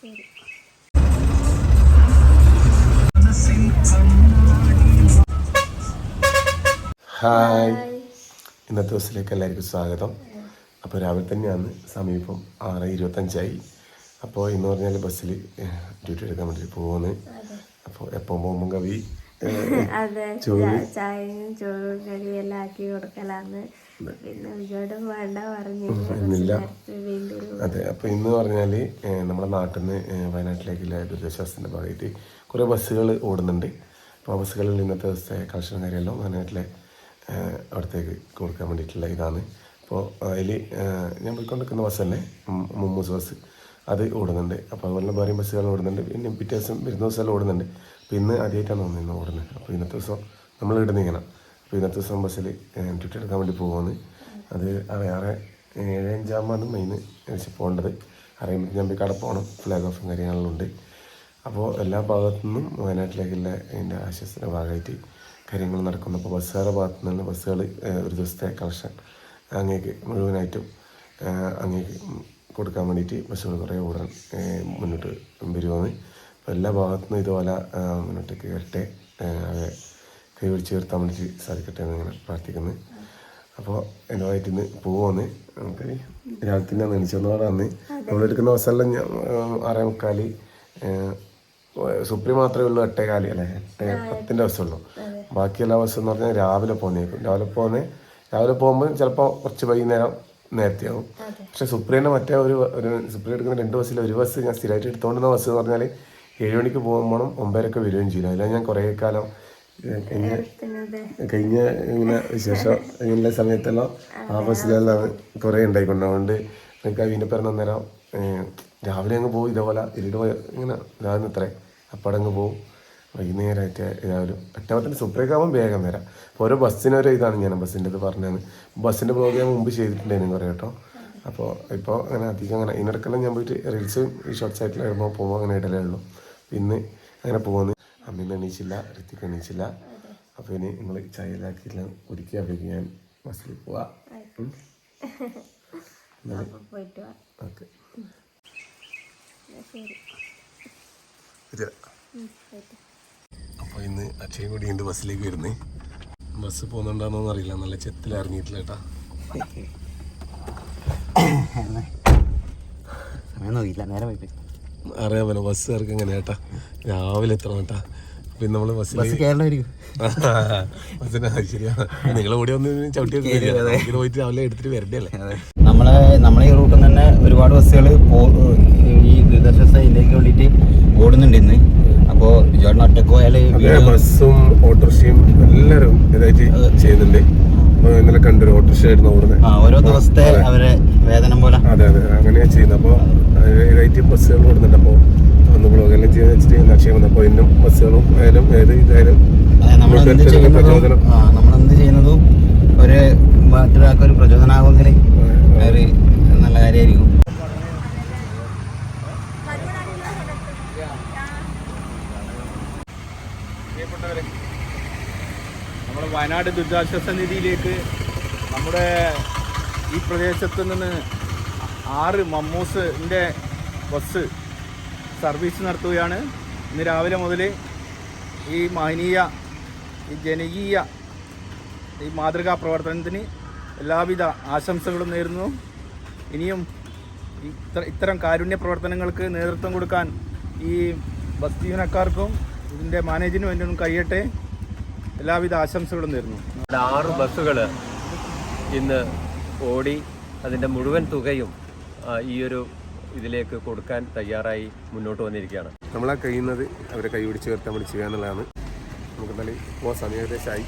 ശരി. ഹായ്. ഇന്നത്തെ ദിവസത്തിലേക്ക് എല്ലാവർക്കും സ്വാഗതം. അപ്പോൾ രാവിലെ തന്നെയാണ് സമീപം ആറ് ഇരുപത്തഞ്ചായി. അപ്പോൾ ഇന്ന് പറഞ്ഞാൽ ബസ്സിൽ ഡ്യൂട്ടി എടുക്കാൻ വേണ്ടി പോകുന്നത് അപ്പോൾ എപ്പോൾ പോകുമ്പോൾ കവി? അതെ ചായയും ചോറും കറിയും എല്ലാം ആക്കി കൊടുക്കലാന്ന് പിന്നെ വിജയോടും വേണ്ട പറഞ്ഞില്ല. അതെ അപ്പൊ ഇന്ന് പറഞ്ഞാൽ നമ്മുടെ നാട്ടിൽ നിന്ന് വയനാട്ടിലേക്കുള്ള ദുരിതാശ്വാസത്തിന്റെ ഭാഗമായിട്ട് കുറെ ബസ്സുകൾ ഓടുന്നുണ്ട്. അപ്പോൾ ആ ബസ്സുകളിൽ ഇന്നത്തെ ദിവസത്തെ കർഷകം കാര്യമെല്ലാം വയനാട്ടിലെ അവിടത്തേക്ക് കൊടുക്കാൻ വേണ്ടിയിട്ടുള്ള ഇതാണ്. അപ്പോൾ അതിൽ ഞാൻ പോയിക്കൊണ്ടിരിക്കുന്ന ബസ് തന്നെ ഉം, മുമ്മൂസ് ബസ്. അത് ഓടുന്നുണ്ട്. അപ്പോൾ അതുപോലെ വേറെയും ബസ്സുകൾ ഓടുന്നുണ്ട്. പിന്നെ പിറ്റേ ദിവസം വരുന്ന ദിവസമെല്ലാം ഓടുന്നുണ്ട്. അപ്പോൾ ഇന്ന് ആദ്യമായിട്ടാണ് തോന്നുന്നത് ഇന്ന് ഓടുന്നത് അപ്പോൾ ഇന്നത്തെ ദിവസം നമ്മൾ ഇടുന്ന ഇങ്ങനെ. അപ്പോൾ ഇന്നത്തെ ദിവസം ബസ്സിൽ ട്വിറ്റർ എടുക്കാൻ വേണ്ടി പോകുന്നത് അത് വേറെ ഏഴഞ്ചാമാണ് മെയിൻ മെയിൻ പോകേണ്ടത്. അറിയുമ്പോൾ ഞാൻ പോയി കടപ്പോണം ഫ്ലാഗ് ഓഫും കാര്യങ്ങളെല്ലാം ഉണ്ട്. അപ്പോൾ എല്ലാ ഭാഗത്തു നിന്നും വയനാട്ടിലേക്കുള്ള അതിന്റെ ആശ്വാസത്തിന്റെ ഭാഗമായിട്ട് കാര്യങ്ങൾ നടക്കുന്നു. അപ്പോൾ ബസ്സുകാരുടെ ഭാഗത്തു നിന്ന് ബസ്സുകൾ ഒരു ദിവസത്തെ കളക്ഷൻ അങ്ങേക്ക് മുഴുവനായിട്ടും അങ്ങേക്ക് കൊടുക്കാൻ വേണ്ടിയിട്ട് ബസ്സുകൾ കുറേ ഓടാൻ മുന്നോട്ട് വരുവാണ്. എല്ലാ ഭാഗത്തു നിന്നും ഇതുപോലെ മുന്നോട്ടേക്ക് വരട്ടെ കൈ പിടിച്ച് ഉയർത്താൻ വേണ്ടിയിട്ട് സാധിക്കട്ടെ എന്ന് ഇങ്ങനെ പ്രാർത്ഥിക്കുന്നു. അപ്പോൾ എന്നുമായിട്ട് ഇന്ന് പോവാന്ന്. നമുക്ക് രാത്രി ഞാൻ നെണിച്ചെന്ന് പറഞ്ഞ് നമ്മളെടുക്കുന്ന ബസ്സെല്ലാം ആറേ മുക്കാൽ സുപ്രീം മാത്രമേ ഉള്ളൂ എട്ടേ കാലി അല്ലേ? എട്ട് പത്തിന്റെ ബസ്സുള്ളൂ ബാക്കിയെല്ലാ ബസ്സും എന്ന് പറഞ്ഞാൽ രാവിലെ പോകുന്നേക്കും രാവിലെ പോകുന്നത് രാവിലെ പോകുമ്പോൾ ചിലപ്പോൾ കുറച്ച് വൈകുന്നേരം നേരത്തെയാവും. പക്ഷെ സുപ്രീന്റെ മറ്റേ ഒരു ഒരു സുപ്രീം എടുക്കുന്ന രണ്ട് ബസ്സിൽ ഒരു ബസ് ഞാൻ സ്ഥിരമായിട്ട് എടുത്തുകൊണ്ടിരുന്ന ബസ് എന്ന് പറഞ്ഞാൽ ഏഴ് മണിക്ക് പോകുമ്പോഴും ഒമ്പതരക്ക് വരികയും ചെയ്യില്ല അതിലാണ് ഞാൻ കുറേ കാലം കഴിഞ്ഞ കഴിഞ്ഞ ഇങ്ങനെ വിശേഷം ഇങ്ങനെ സമയത്തെല്ലാം ആ ബസ്സിലെല്ലാം കുറേ ഉണ്ടായിക്കൊണ്ട് അതുകൊണ്ട് എനിക്ക് അതിന്റെ പറഞ്ഞ അന്നേരം രാവിലെ അങ്ങ് പോകും ഇതേപോലെ ഇരുട്ട് പോയി ഇങ്ങനെ രാവിലെ ഇത്രേ അപ്പം അങ്ങ് പോകും വൈകുന്നേരമായിട്ട് രാവിലെ എട്ടാമത്തിന് ആകുമ്പോൾ വേഗം വരാം. അപ്പോൾ ഓരോ ബസ്സിനൊരു ഇതാണ് ഞാൻ ബസ്സിന്റെ ഇത് പറഞ്ഞത്. ബസ്സിന്റെ ബ്ലോഗ് ഞാൻ മുമ്പ് ചെയ്തിട്ടുണ്ടായിരുന്നു കുറേ കേട്ടോ അപ്പോൾ ഇപ്പോൾ അങ്ങനെ അധികം അങ്ങനെ ഇതിനിടക്കെല്ലാം ഞാൻ പോയിട്ട് റീൽസ് ഈ ഷോർട്സ് ആയിട്ടുള്ള വരുമ്പോൾ പോകുമ്പോൾ അങ്ങനെ ഇടലേ ഉള്ളൂ. ഇന്ന് അങ്ങനെ പോകുന്നു. അമ്മീന്ന് എണീച്ചില്ല ഋത്തിക്ക് എണീച്ചില്ല. അപ്പോൾ ഇനി നിങ്ങൾ ചായയിലാക്കിയെല്ലാം കുടിക്കുക അപ്പോഴേക്ക് ഞാൻ ബസ്സിൽ പോവാ. അപ്പൊ ഓക്കെ. അപ്പോൾ ഇന്ന് അക്ഷയും കൂടി ഉണ്ട് ബസ്സിലേക്ക് വരുന്നേ. ബസ് പോകുന്നുണ്ടോന്നൊന്നും അറിയില്ല. നല്ല ചെത്തിൽ ഇറങ്ങിയിട്ടില്ല കേട്ടാ. സമയം നോക്കിയില്ല. നേരെ പോയി അറിയാമല്ലോ ബസ്സുകാർക്ക് എങ്ങനെ കേട്ടാ രാവിലെ എത്ര കേട്ടാ പിന്നെ നമ്മൾ ബസ്സിൽ ബസ് ബസ്സിന് ശരിയാ. നിങ്ങൾ ഓടി വന്ന് ചവിട്ടി പോയിട്ട് രാവിലെ എടുത്തിട്ട് വരണ്ടേ അല്ലേ? നമ്മളെ നമ്മളെ ഈ റൂട്ടിൽ തന്നെ ഒരുപാട് ബസ്സുകൾ ഈ ദുരിതാശ്വാസ ഇതിലേക്ക് വേണ്ടിയിട്ട് ഓടുന്നുണ്ട് ഇന്ന്. അപ്പോൾ ബിജോടിന് ഒറ്റയ്ക്ക് പോയാൽ ബസ്സും ഓട്ടോറിക്ഷയും എല്ലാവരും ഇതായിട്ട് ചെയ്യുന്നുണ്ട്. ഇന്നലെ കണ്ടൊരു ഓട്ടോറിക്ഷ ആയിരുന്നു ഓടുന്നത് ആ ഓരോ ദിവസത്തെ അവരെ വേതനം പോലെ. അതെ അതെ. അങ്ങനെയാണ് ചെയ്യുന്നത്. അപ്പോൾ വെറൈറ്റി ബസ്സുകൾ ഓടുന്നുണ്ട്. അപ്പോൾ ഒന്ന് ബ്ലോഗെല്ലാം ചെയ്യാൻ വെച്ചിട്ട് അക്ഷയം വന്നു. അപ്പോൾ ഇന്നും ബസ്സുകളും ആയാലും ഏത് ഇതായാലും നമ്മളെന്ത് ചെയ്യുന്നതും ഒരു മറ്റൊരാൾക്ക് ഒരു പ്രചോദനമാകുമെങ്കിൽ ഒരു നല്ല കാര്യമായിരിക്കും. വയനാട് ദുരിതാശ്വാസ നിധിയിലേക്ക് നമ്മുടെ ഈ പ്രദേശത്ത് നിന്ന് ആറ് മമ്മൂസിന്റെ ബസ് സർവീസ് നടത്തുകയാണ്. ഇന്ന് രാവിലെ മുതൽ ഈ മഹനീയ ഈ ജനകീയ ഈ മാതൃകാ പ്രവർത്തനത്തിന് എല്ലാവിധ ആശംസകളും നേരുന്നു. ഇനിയും ഇത്ര ഇത്തരം കാരുണ്യ പ്രവർത്തനങ്ങൾക്ക് നേതൃത്വം കൊടുക്കാൻ ഈ ബസ് ജീവനക്കാർക്കും ഇതിന്റെ മാനേജിനും എന്റെ കഴിയട്ടെ എല്ലാവിധ ആശംസകളും നേരുന്നു. ഇവിടെ ആറ് ബസ്സുകൾ ഇന്ന് ഓടി അതിന്റെ മുഴുവൻ തുകയും ഈയൊരു ഈ ഒരു ഇതിലേക്ക് കൊടുക്കാൻ തയ്യാറായി മുന്നോട്ട് വന്നിരിക്കുകയാണ്. നമ്മളാ കഴിയുന്നത് അവരെ കൈ പിടിച്ച് ഉയർത്താൻ വേണ്ടി ചെയ്യുക എന്നുള്ളതാണ്. നമുക്ക് നല്ല ഇപ്പോൾ സമയം ഏകദേശമായി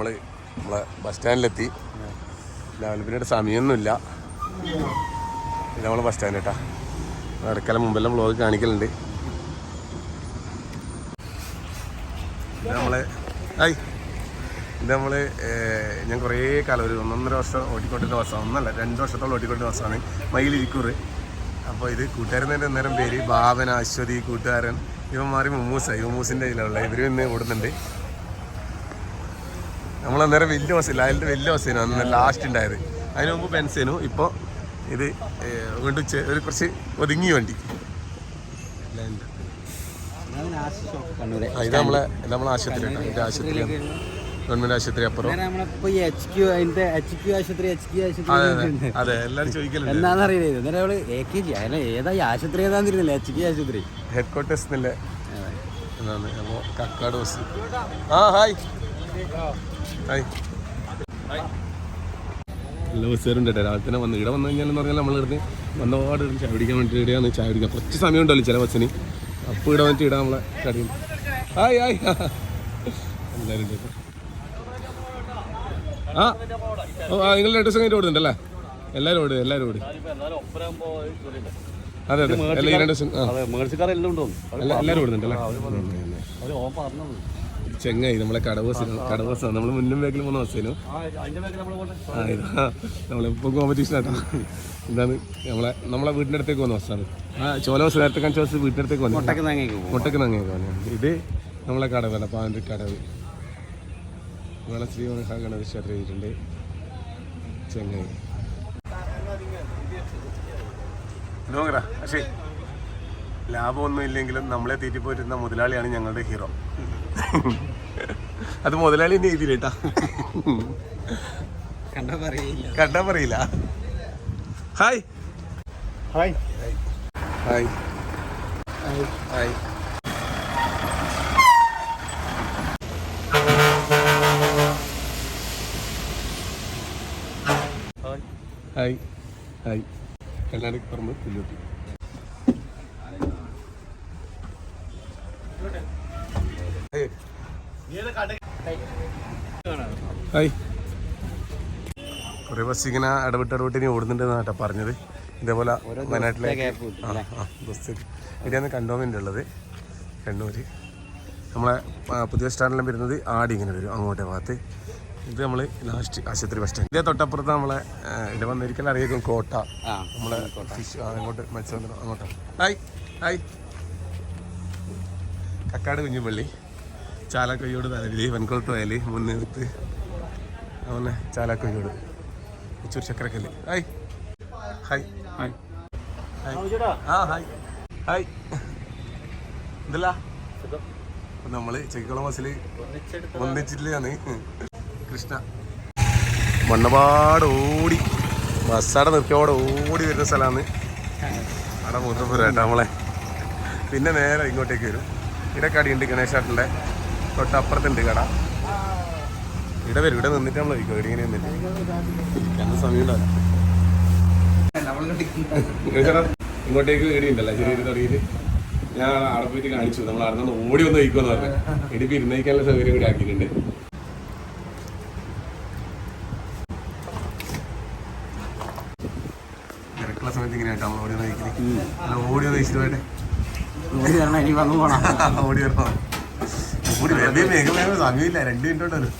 നമ്മൾ നമ്മളെ ബസ് സ്റ്റാൻഡിലെത്തി. രാവിലെ പിന്നീട് സമയമൊന്നുമില്ല. ഇത് നമ്മൾ ബസ് സ്റ്റാൻഡ് കേട്ടാ. ഇടയ്ക്കല മുമ്പെല്ലാം വ്ളോഗ് കാണിക്കലുണ്ട്. നമ്മൾ ഹായ്. ഇത് നമ്മൾ ഞാൻ കുറേ കാലം ഒരു ഒന്നൊന്നര വർഷം ഓടിക്കൊണ്ടിരുന്ന ബസ്സാണ് ഒന്നല്ല രണ്ട് വർഷത്തോളം ഓടിക്കൊണ്ടിരുന്ന ബസ്സാണ് മയിലിരിക്കൂർ അപ്പോൾ ഇത് കൂട്ടുകാരന്റെ അന്നേരം പേര് ഭാവന അശ്വതി കൂട്ടുകാരൻ ഇവന്മാർ മുമ്മൂസായി മുമ്മൂസിന്റെ ഇതിലുള്ള ഇവരും ഇന്ന് ഓടുന്നുണ്ട്. നമ്മൾ അന്നേരം വലിയ ബസ്സില്ല. അതിന്റെ വലിയ മസീനാണ് അന്ന് ലാസ്റ്റ് ഉണ്ടായത്. അതിന് മുമ്പ് ബെൻസിനു. ഇപ്പോൾ ഇത് വീണ്ടും ഒരു കുറച്ച് ഒതുങ്ങി വണ്ടി. ഇത് നമ്മളെ നമ്മളെ ആശുപത്രി എന്റെ ഇത് ആശുപത്രി ഗവൺമെന്റ് ആശുപത്രി അപ്പുറം. നമ്മളിപ്പോ ഈ എച്ച് ക്യു അതിന്റെ എച്ച് ക്യു ആശുപത്രി എച്ച് ക്യു അതെ എല്ലാവരും ചോദിക്കലുണ്ട്. എന്താണെന്നറിയില്ല ഏതാ ആശുപത്രി എച്ച് കെ ആശുപത്രി. ഹെഡ് ക്വാർട്ടേഴ്സ് എന്നല്ലേ എന്നാണ്. അപ്പോൾ കക്കാട് ബസ്. ആ ഹായ്. ഹായ്. നല്ല ബസ്സുകാരുണ്ട് കേട്ടോ. രാവിലെ തന്നെ വന്ന് ഇവിടെ വന്നു കഴിഞ്ഞാൽ എന്ന് പറഞ്ഞാൽ നമ്മൾ ഇവിടുന്ന് വന്നപാട് ചായ പിടിക്കാൻ വേണ്ടി ഇവിടെയാണ് ചായ പിടിക്കാം കുറച്ച് സമയം ഉണ്ടല്ലോ ചില ബസ്സിന്. അപ്പോൾ ഇവിടെ വന്നിട്ട് ഇടാൻ നമ്മളെ കടയിൽ ഹായ് ഹായ്. എല്ലാവരും ആ ഓ ആ നിങ്ങൾ രണ്ട് ദിവസം കഴിഞ്ഞിട്ട് ഓടുന്നുണ്ടല്ലേ എല്ലാവരും ഓട് എല്ലാവരും ഓട്. അതെ അതെ. എല്ലാ ഈ രണ്ട് ദിവസം എല്ലാവരും ഓടുന്നുണ്ടല്ലേ ചെങ്ങായി നമ്മളെ കടബസ് കടബസ്സാണ് നമ്മൾ മുന്നും ബാക്കിൽ പോകുന്ന ബസ്സിനു ആ ഇതാ നമ്മളിപ്പോൾ കോമ്പറ്റീഷൻ ആട്ടോ എന്താണ് നമ്മളെ നമ്മളെ വീടിന്റെ അടുത്തേക്ക് പോകുന്ന ബസ്സാണ് ആ ചോല ബസ് നേരത്തെ കാണിച്ച ബസ് വീടിന്റെ അടുത്തേക്ക് വന്നു. മുട്ടക്ക് നങ്ങേക്ക് വന്നു. ഇത് നമ്മളെ കടവല്ല പാന്റെ കടവ്. നമ്മളെ ശ്രീ ഗണപതി ക്ഷേത്രം ചെയ്തിട്ടുണ്ട് ചെങ്ങായി. നോക്കറ പക്ഷേ ലാഭമൊന്നും ഇല്ലെങ്കിലും നമ്മളെ തീറ്റിപ്പോയിരുന്ന മുതലാളിയാണ് ഞങ്ങളുടെ ഹീറോ. അത് മുതലാളി തന്നെ എഴുതിയില്ലേട്ടാ കണ്ടാ പറയില്ല. കണ്ടാ പറയില്ല. Hi hi hi hi hi hi hi എല്ലാവരും പറമ്പ് പുല്ലോട്ടി ഹായ് കുറേ ബസ് ഇങ്ങനെ ഇടവിട്ട് ഇടവിട്ട് ഇനി ഓടുന്നുണ്ടെന്ന് പറഞ്ഞത്. ഇതേപോലെ വയനാട്ടിലേക്ക് ആ ആ ബസ് ഇവിടെയാണ് കണ്ടോമെന്റ് ഉള്ളത്. കണ്ണൂര്. നമ്മളെ പുതിയ സ്റ്റാൻഡിലും വരുന്നത് ആടി ഇങ്ങനെ വരും അങ്ങോട്ടേ ഭാഗത്ത്. ഇത് നമ്മൾ ലാസ്റ്റ് ആശുപത്രി ബസ് സ്റ്റാൻഡ് ഇതേ തൊട്ടപ്പുറത്ത് നമ്മളെ ഇടവന്നിരിക്കാൻ ഇവിടെ വന്നിരിക്കൽ അറിയിക്കും കോട്ട. നമ്മളെ ഫിഷ് അങ്ങോട്ട് മത്സ്യബന്ധനം അങ്ങോട്ടാണ് ഹായ് ഹായ് കക്കാട് കുഞ്ഞുപള്ളി. ചാലക്കൊയ്യോട് തലവിലി വൻകുളത്ത് വയൽ മുൻനിർത്ത് അവനെ Chalakkoyyode ഉച്ചൂർ Chakkarakkal. Hi. Hi. Hi. Hi. ആ ഹായ്. ഹായ്. എന്തല്ല? നമ്മൾ ചെക്കുളം ബസ്സിൽ ഒന്നിച്ചിട്ടില്ലാണ് കൃഷ്ണ. മണ്ണപാട് ഓടി. ബസ്സവിടെ നിർത്തിയോടെ ഓടി വരുന്ന സ്ഥലമാണ് അവിടെ മൂത്രപ്പുര കേട്ടോ നമ്മളെ പിന്നെ നേരെ ഇങ്ങോട്ടേക്ക് വരും. ഇടക്കടിയുണ്ട് കടിയുണ്ട് ഗണേശാട്ടിന്റെ. തൊട്ടപ്പുറത്തുണ്ട് കട. ഇവിടെ വരും ഇവിടെ നിന്നിട്ട് നമ്മൾ കഴിക്കും ഇവിടെ ഇങ്ങനെ നിന്നിട്ട്. ഇരിക്കാൻ സമയം ഉണ്ടാവില്ല. ഇങ്ങോട്ടേക്ക് ഇടിയുണ്ടല്ലോ ചെറിയൊരു തുടങ്ങിയിട്ട് ഞാൻ അവിടെ പോയിട്ട് കാണിച്ചു. നമ്മൾ അവിടെ നിന്ന് ഓടി ഒന്ന് കഴിക്കുമെന്ന് പറഞ്ഞു. ഇടിപ്പ് ഇരുന്നേക്കാനുള്ള സൗകര്യം കൂടി ആക്കിയിട്ടുണ്ട്. തിരക്കുള്ള സമയത്ത് ഇങ്ങനെയാട്ടോ നമ്മൾ ഓടി വന്ന് കഴിക്കുന്നത് ഓടി വന്ന് കഴിച്ചിട്ട് ഓടി വരണം ഇനി വന്നു പോണം. ഓടി വരണം. ഓടി വെറുതെ വേഗം സമയമില്ല രണ്ട് മിനിറ്റ് ഉണ്ടല്ലോ.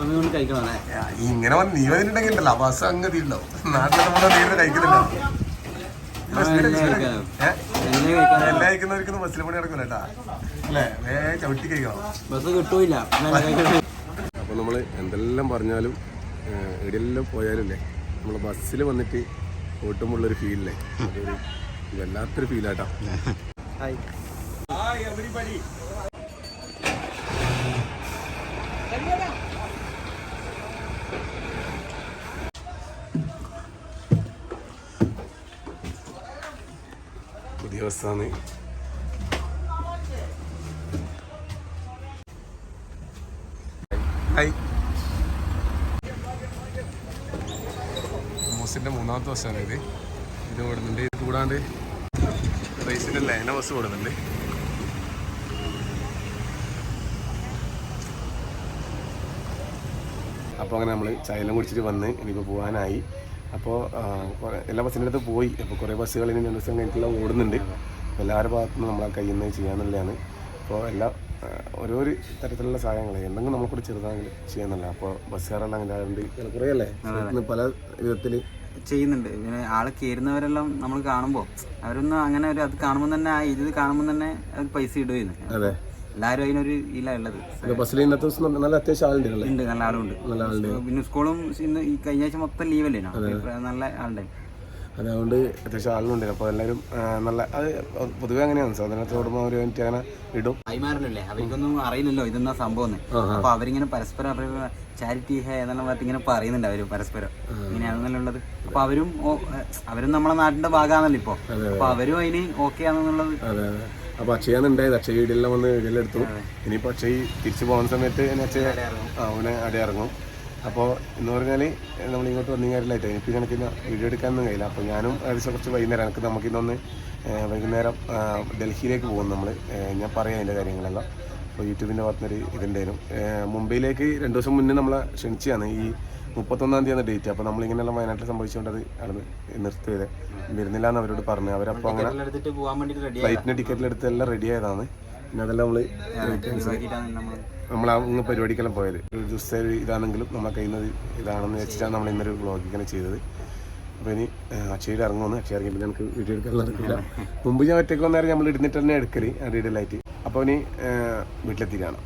സമയം കൊണ്ട് കഴിക്കണം അല്ലേ? ഇങ്ങനെ വന്ന് നീ വന്നിട്ടുണ്ടെങ്കിൽ ഉണ്ടല്ലോ ബസ് അങ്ങ് തീരുണ്ടാവും നാട്ടിൽ നമ്മൾ നേരിട്ട് കഴിക്കുന്നില്ല എല്ലാ കഴിക്കുന്നവർക്കൊന്നും ബസ്സിൽ പണി നടക്കില്ല കേട്ടാ. അല്ലേ? ചവിട്ടി കഴിക്കണം. ബസ് കിട്ടൂല അപ്പോൾ നമ്മൾ എന്തെല്ലാം പറഞ്ഞാലും എവിടെയെല്ലാം പോയാലും അല്ലേ നമ്മൾ ബസ്സിൽ വന്നിട്ട് ഓട്ടുമുള്ളൊരു ഫീലില്ലേ? അതൊരു വല്ലാത്തൊരു ഫീലാട്ടോ. ഹായ്. പുതിയ ബസ്സാണ് ഹായ് മൂന്നാമത്തെ ബസ്സാണ് ഇത്. ഇത് ഓടുന്നുണ്ട്. ഇത് കൂടാണ്ട് റേസിന്റെ ലൈന ബസ് ഓടുന്നുണ്ട്. അപ്പോൾ അങ്ങനെ നമ്മൾ ചൈലം കുടിച്ചിട്ട് വന്ന് ഇനിയിപ്പോൾ പോകാനായി അപ്പോൾ എല്ലാ ബസ്സിന്റെ അടുത്ത് പോയി. അപ്പോൾ കുറേ ബസ്സുകൾ ഇനി രണ്ട് ദിവസം കഴിഞ്ഞിട്ടുള്ള ഓടുന്നുണ്ട്. അപ്പോൾ എല്ലാവരുടെ ഭാഗത്തുനിന്ന് നമ്മളെ കയ്യിൽ നിന്ന് ചെയ്യാന്നുള്ളതാണ്. അപ്പോൾ എല്ലാ ഓരോ തരത്തിലുള്ള സഹായങ്ങൾ എന്തെങ്കിലും നമ്മളെക്കൂടെ ചെറുതാണെങ്കിൽ ചെയ്യുന്നില്ല അപ്പോൾ ബസ്സുകാരെല്ലാം അങ്ങനെ ആയതുകൊണ്ട് കുറേ അല്ലേ പല വിധത്തിൽ ചെയ്യുന്നുണ്ട്. ഇങ്ങനെ ആളെ കയറുന്നവരെല്ലാം നമ്മൾ കാണുമ്പോൾ അവരൊന്നും അങ്ങനെ ഒരു അത് കാണുമ്പോൾ തന്നെ ആ ഇത് കാണുമ്പോൾ തന്നെ അത് പൈസ ഇടുകയെന്ന് അതെ. എല്ലാവരും അതിനൊരു ഇല്ലത് ഉള്ളത്. ബസ്സിൽ ഇന്നത്തെ ദിവസം നല്ല- അത്യാവശ്യം ആളുണ്ട് ഉണ്ട് നല്ല ആളുണ്ട്. നല്ല ആളുണ്ട്. പിന്നെ സ്കൂളും ഇന്ന് ഈ കഴിഞ്ഞ ആഴ്ച മൊത്തം ലീവല്ലേ നല്ല ആളുണ്ട്. അതുകൊണ്ട് അത്യാവശ്യം ആളുണ്ട്. അപ്പോൾ എല്ലാവരും ആ, നല്ല അത് പൊതുവേ അങ്ങനെയാണ്. സാധനത്തോടും ഓടുമ്പോൾ ഒരു മിനിറ്റ് അങ്ങനെ ഇടും. കൈമാറലല്ലേ അവർക്കൊന്നും അറിയില്ലല്ലോ ഇതെന്നാ സംഭവം അപ്പൊ അവരിങ്ങനെ പരസ്പരം അവരുടെ ചാരിറ്റി ഹേ എന്നെല്ലാം പറഞ്ഞിട്ട് ഇങ്ങനെ പറയുന്നുണ്ട് അവർ പരസ്പരം. ഇങ്ങനെയാണെന്നല്ല ഉള്ളത്? അപ്പൊ അവരും അവരും നമ്മളെ നാട്ടിന്റെ ഭാഗമാണല്ലോ ഇപ്പൊ. അപ്പൊ അവരും അതിന് ഓക്കെ ആണെന്നുള്ളത് അപ്പോൾ അക്ഷയാന്നുണ്ടായത് അക്ഷയ വീടെല്ലാം വന്ന് വീടിലെടുത്തു ഇനിയിപ്പോ ഇനിയിപ്പോൾ അക്ഷയ് തിരിച്ചു പോകുന്ന സമയത്ത് എന്നെ അക്ഷയ അവനെ അടി ഇറങ്ങും. അപ്പോൾ എന്ന് പറഞ്ഞാൽ നമ്മൾ ഇങ്ങോട്ട് വന്നു കാര്യമില്ലായിട്ട് എനിക്ക് കണക്കിന് വീഡിയോ എടുക്കാനൊന്നും കഴിയില്ല. അപ്പോൾ ഞാനും ഏകദേശം കുറച്ച് വൈകുന്നേരം എനിക്ക് നമുക്ക് ഇന്നൊന്ന് വൈകുന്നേരം ഡൽഹിയിലേക്ക് പോകും നമ്മൾ ഞാൻ പറയാം അതിന്റെ കാര്യങ്ങളെല്ലാം. അപ്പോൾ യൂട്യൂബിന്റെ ഭാഗത്തുനിന്നൊരു ഇതുണ്ടായിരുന്നു. മുംബൈയിലേക്ക് രണ്ട് ദിവസം മുന്നേ നമ്മളെ ക്ഷണിച്ചതാണ് ഈ മുപ്പത്തൊന്നാം തീയതി ഡേറ്റ് അപ്പോൾ നമ്മളിങ്ങനെയുള്ള വയനാട്ടിൽ സംഭവിച്ചുകൊണ്ട് അത് അവിടെ വരെ വരുന്നില്ല എന്ന് അവരോട് പറഞ്ഞു. അവരപ്പോൾ അങ്ങനെ ഫ്ലൈറ്റിന് ടിക്കറ്റിലെടുത്ത് എല്ലാം റെഡി ആയതാണ്. പിന്നെ അതെല്ലാം നമ്മൾ നമ്മൾ അങ്ങ് പരിപാടിക്കെല്ലാം പോയത്. ഒരു ദിവസത്തെ ഒരു ഇതാണെങ്കിലും നമ്മളെ കയ്യിൽ നിന്ന് ഇതാണെന്ന് വെച്ചിട്ടാണ് നമ്മൾ ഇന്നൊരു വ്ളോഗ് ഇങ്ങനെ ചെയ്തത്. അപ്പോൾ ഇനി അക്ഷയിൽ ഇറങ്ങുമെന്ന് അക്ഷയ ഇറങ്ങിയപ്പോൾ നമുക്ക് വീഡിയോ എടുക്കാൻ നടക്കില്ല മുമ്പ് ഞാൻ ഒറ്റയ്ക്ക് വന്നേരം നമ്മൾ ഇടുന്നിട്ട് തന്നെ എടുക്കൽ അടിയിടലായിട്ട് അപ്പോൾ ഇനി വീട്ടിലെത്തിക്കാണ്